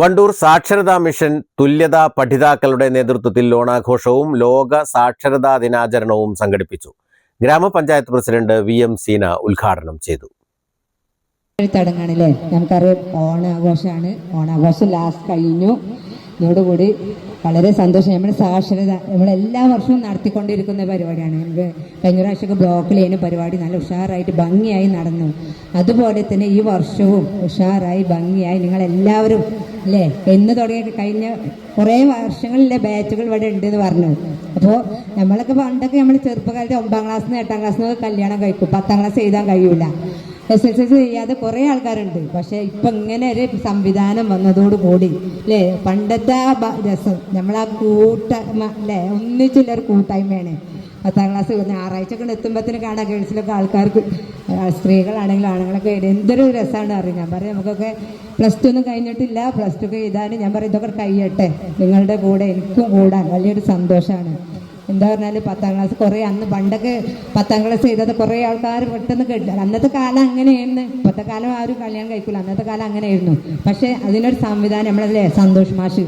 വണ്ടൂർ സാക്ഷരതാ മിഷൻ തുല്യതാ പഠിതാക്കളുടെ നേതൃത്വത്തിൽ ഓണാഘോഷവും ലോക സാക്ഷരതാ ദിനാചരണവും സംഘടിപ്പിച്ചു. ഗ്രാമപഞ്ചായത്ത് പ്രസിഡന്റ് വി എം സീന ഉദ്ഘാടനം ചെയ്തു. തടങ്ങാണല്ലേ നമുക്കറിയാം ഓണാഘോഷമാണ് ഓണാഘോഷം ലാസ്റ്റ് കഴിഞ്ഞു. ഇതോടുകൂടി വളരെ സന്തോഷം. നമ്മുടെ സാക്ഷരത നമ്മൾ എല്ലാ വർഷവും നടത്തിക്കൊണ്ടിരിക്കുന്ന പരിപാടിയാണ്. നമുക്ക് കഴിഞ്ഞ പ്രാവശ്യമൊക്കെ ബ്ലോക്കിലേന് പരിപാടി നല്ല ഉഷാറായിട്ട് ഭംഗിയായി നടന്നു. അതുപോലെ തന്നെ ഈ വർഷവും ഉഷാറായി ഭംഗിയായി നിങ്ങളെല്ലാവരും അല്ലേ? എന്ന് തുടങ്ങിയ കഴിഞ്ഞ കുറേ വർഷങ്ങളിലെ ബാച്ചുകൾ ഇവിടെ ഉണ്ട് എന്ന് പറഞ്ഞു. അപ്പോൾ നമ്മളൊക്കെ പണ്ടൊക്കെ നമ്മൾ ചെറുപ്പകാലത്ത് ഒമ്പതാം ക്ലാസ്സിൽ നിന്ന് എട്ടാം ക്ലാസ്സിൽ നിന്ന് കല്യാണം കഴിക്കും. പത്താം ക്ലാസ് എഴുതാൻ കഴിയൂല. എസ് എസ് എൽ സി ചെയ്യാതെ കുറേ ആൾക്കാരുണ്ട്. പക്ഷെ ഇപ്പൊ ഇങ്ങനെ ഒരു സംവിധാനം വന്നതോട് കൂടി അല്ലേ പണ്ടത്തെ ആ രസം. നമ്മളാ കൂട്ട അല്ലേ ഒന്നിച്ചുള്ള ഒരു കൂട്ടായ്മയാണ്. പത്താം ക്ലാസ് ഞായറാഴ്ച ഒക്കെ എത്തുമ്പോഴത്തേന് കാണാം ഗേൾസിലൊക്കെ ആൾക്കാർക്ക്. സ്ത്രീകളാണെങ്കിലും ആണുങ്ങളൊക്കെ എന്തൊരു രസമാണ് അറിയാം? ഞാൻ പറയും നമുക്കൊക്കെ പ്ലസ് ടു ഒന്നും കഴിഞ്ഞിട്ടില്ല. പ്ലസ് ടു ഒക്കെ ഇതാണ് ഞാൻ പറയും ഇതൊക്കെ കഴിയട്ടെ. നിങ്ങളുടെ കൂടെ എനിക്കും കൂടാൻ വലിയൊരു സന്തോഷമാണ് എന്താ പറഞ്ഞാൽ പത്താം ക്ലാസ് കുറേ അന്ന് പണ്ടൊക്കെ പത്താം ക്ലാസ് ചെയ്തത് കുറേ ആൾക്കാർ പെട്ടെന്ന് കേട്ടില്ല അന്നത്തെ കാലം അങ്ങനെയായിരുന്നു. ഇപ്പോഴത്തെ കാലം ആരും കല്യാണം കഴിക്കില്ല അന്നത്തെ കാലം അങ്ങനെയായിരുന്നു. പക്ഷേ അതിനൊരു സംവിധാനം നമ്മളല്ലേ സന്തോഷ് മാഷ്?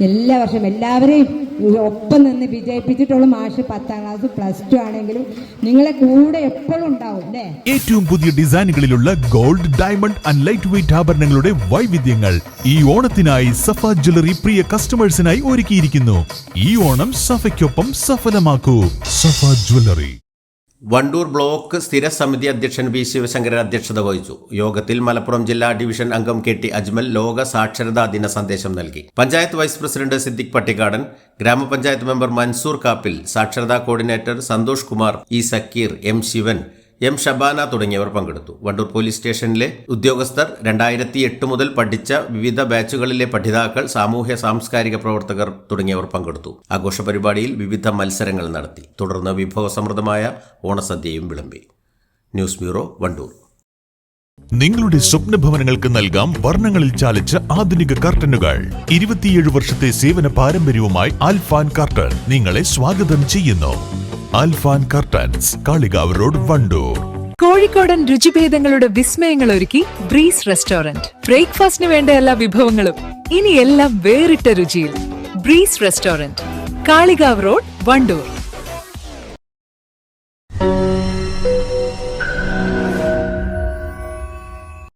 എല്ലാ വർഷവും എല്ലാവരെയും ഒപ്പം നിന്ന് വിജയിപ്പിച്ചിട്ടുള്ള മാഷ് പത്താം ക്ലാസ് പ്ലസ് ടു ആണെങ്കിലും നിങ്ങളെ കൂടെ എപ്പോഴും ഉണ്ടാവും അല്ലേ? ഏറ്റവും പുതിയ ഡിസൈനുകളിലുള്ള gold diamond and light weight ആഭരണങ്ങളുടെ വൈവിധ്യങ്ങൾ ഈ ഓണത്തിനായി സഫ ജ്വല്ലറി പ്രിയ കസ്റ്റമേഴ്സിനായി ഒരുക്കിയിരിക്കുന്നു. ഈ ഓണം സഫയ്ക്കൊപ്പം സഫലമാക്കൂ. സഫ ജ്വല്ലറി. വണ്ടൂർ ബ്ലോക്ക് സ്ഥിരസമിതി അധ്യക്ഷൻ വി ശിവശങ്കരൻ അധ്യക്ഷത വഹിച്ചു. യോഗത്തിൽ മലപ്പുറം ജില്ലാ ഡിവിഷൻ അംഗം കെ ടി അജ്മൽ ലോക സാക്ഷരതാ ദിന സന്ദേശം നൽകി. പഞ്ചായത്ത് വൈസ് പ്രസിഡന്റ് സിദ്ദിഖ് പട്ടിക്കാടൻ ഗ്രാമപഞ്ചായത്ത് മെമ്പർ മൻസൂർ കാപ്പിൽ സാക്ഷരതാ coordinator Santhosh Kumar E Zakir M Shivan M Shabana തുടങ്ങിയവർ പങ്കെടുത്തു. വണ്ടൂർ പോലീസ് സ്റ്റേഷനിലെ ഉദ്യോഗസ്ഥർ രണ്ടായിരത്തി എട്ട് മുതൽ പഠിച്ച വിവിധ ബാച്ചുകളിലെ പഠിതാക്കൾ സാമൂഹ്യ സാംസ്കാരിക പ്രവർത്തകർ തുടങ്ങിയവർ പങ്കെടുത്തു. ആഘോഷ പരിപാടിയിൽ വിവിധ മത്സരങ്ങൾ നടത്തി. തുടർന്ന് വിഭവസമൃദ്ധമായ ഓണസദ്യയും വിളമ്പി. News bureau Wandoor. നിങ്ങളുടെ സ്വപ്ന ഭവനങ്ങൾക്ക് നൽകാം വർണങ്ങളിൽ ചാലിച്ച ആധുനിക കർട്ടനുകൾ. ഇരുപത്തിയേഴ് വർഷത്തെ സേവന പാരമ്പര്യവുമായി ആൽഫാൻ കർട്ടൺ നിങ്ങളെ സ്വാഗതം ചെയ്യുന്നു. Alfan curtains Kalikavu road Wandoor. കോഴിക്കോടൻ രുചിഭേദങ്ങളുടെ വിസ്മയങ്ങൾ ഒരുക്കി ബ്രീസ് റെസ്റ്റോറന്റ് ബ്രേക്ക്ഫാസ്റ്റിന് വേണ്ട എല്ലാ വിഭവങ്ങളും ഇനി എല്ലാം വേറിട്ട രുചിയിൽ. Breeze restaurant Kalikavu road Wandoor.